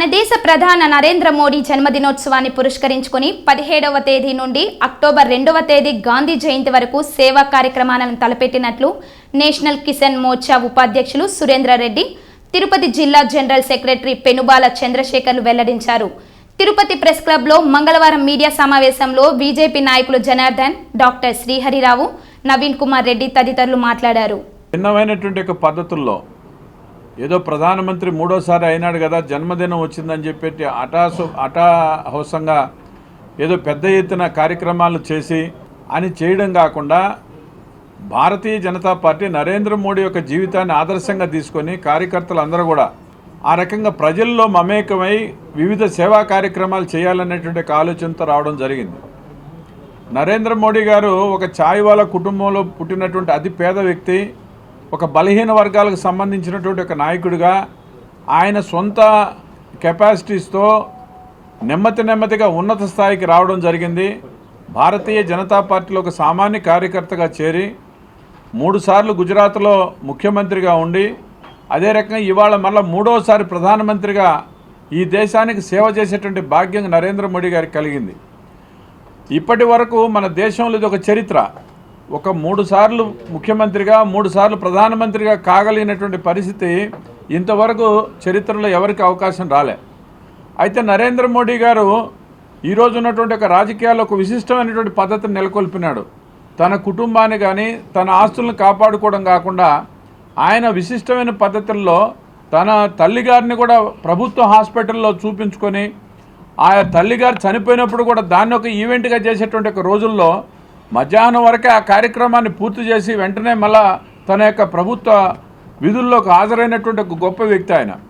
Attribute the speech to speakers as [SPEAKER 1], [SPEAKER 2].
[SPEAKER 1] మన దేశ ప్రధాన నరేంద్ర మోడీ జన్మదినోత్సవాన్ని పురస్కరించుకుని పదిహేడవ తేదీ నుండి అక్టోబర్ రెండవ తేదీ గాంధీ జయంతి వరకు సేవా కార్యక్రమాలను తలపెట్టినట్లు నేషనల్ కిసాన్ మోర్చా ఉపాధ్యక్షులు సురేంద్రారెడ్డి తిరుపతి జిల్లా జనరల్ సెక్రటరీ పెనుబాల చంద్రశేఖర్లు వెల్లడించారు. తిరుపతి ప్రెస్ క్లబ్లో మంగళవారం మీడియా సమావేశంలో బీజేపీ నాయకులు జనార్దన్ డాక్టర్ శ్రీహరిరావు నవీన్ కుమార్ రెడ్డి తదితరులు మాట్లాడారు.
[SPEAKER 2] భిన్నమైనటువంటి పద్ధతుల్లో ఏదో ప్రధానమంత్రి మూడోసారి అయినాడు కదా జన్మదినం వచ్చిందని చెప్పి అటాసు అటాహోసంగా ఏదో పెద్ద ఎత్తున కార్యక్రమాలు చేసి అని చేయడం కాకుండా భారతీయ జనతా పార్టీ నరేంద్ర మోడీ యొక్క జీవితాన్ని ఆదర్శంగా తీసుకొని కార్యకర్తలు అందరూ కూడా ఆ రకంగా ప్రజల్లో మమేకమై వివిధ సేవా కార్యక్రమాలు చేయాలనేటువంటి ఒక ఆలోచనతో రావడం జరిగింది. నరేంద్ర మోడీ గారు ఒక ఛాయ్ వాళ్ళ కుటుంబంలో పుట్టినటువంటి అతి పేద వ్యక్తి. ఒక బలహీన వర్గాలకు సంబంధించినటువంటి ఒక నాయకుడిగా ఆయన సొంత కెపాసిటీస్తో నెమ్మది నెమ్మదిగా ఉన్నత స్థాయికి రావడం జరిగింది. భారతీయ జనతా పార్టీలో ఒక సామాన్య కార్యకర్తగా చేరి మూడుసార్లు గుజరాత్లో ముఖ్యమంత్రిగా ఉండి అదే రకంగా ఇవాళ మళ్ళీ మూడోసారి ప్రధానమంత్రిగా ఈ దేశానికి సేవ చేసేటువంటి భాగ్యం నరేంద్ర మోడీ గారికి కలిగింది. ఇప్పటి వరకు మన దేశంలో ఇది ఒక చరిత్ర. ఒక మూడు సార్లు ముఖ్యమంత్రిగా మూడు సార్లు ప్రధానమంత్రిగా కాగలిగినటువంటి పరిస్థితి ఇంతవరకు చరిత్రలో ఎవరికి అవకాశం రాలే. అయితే నరేంద్ర మోడీ గారు ఈరోజు ఉన్నటువంటి ఒక రాజకీయాల్లో ఒక విశిష్టమైనటువంటి పద్ధతిని నెలకొల్పినాడు. తన కుటుంబాన్ని కానీ తన ఆస్తులను కాపాడుకోవడం కాకుండా ఆయన విశిష్టమైన పద్ధతుల్లో తన తల్లిగారిని కూడా ప్రభుత్వ హాస్పిటల్లో చూపించుకొని ఆ తల్లిగారు చనిపోయినప్పుడు కూడా దాన్ని ఒక ఈవెంట్గా చేసేటువంటి ఒక రోజుల్లో మధ్యాహ్నం వరకే ఆ కార్యక్రమాన్ని పూర్తి చేసి వెంటనే మళ్ళా తన యొక్క ప్రభుత్వ విధుల్లోకి హాజరైనటువంటి ఒక గొప్ప వ్యక్తి ఆయన.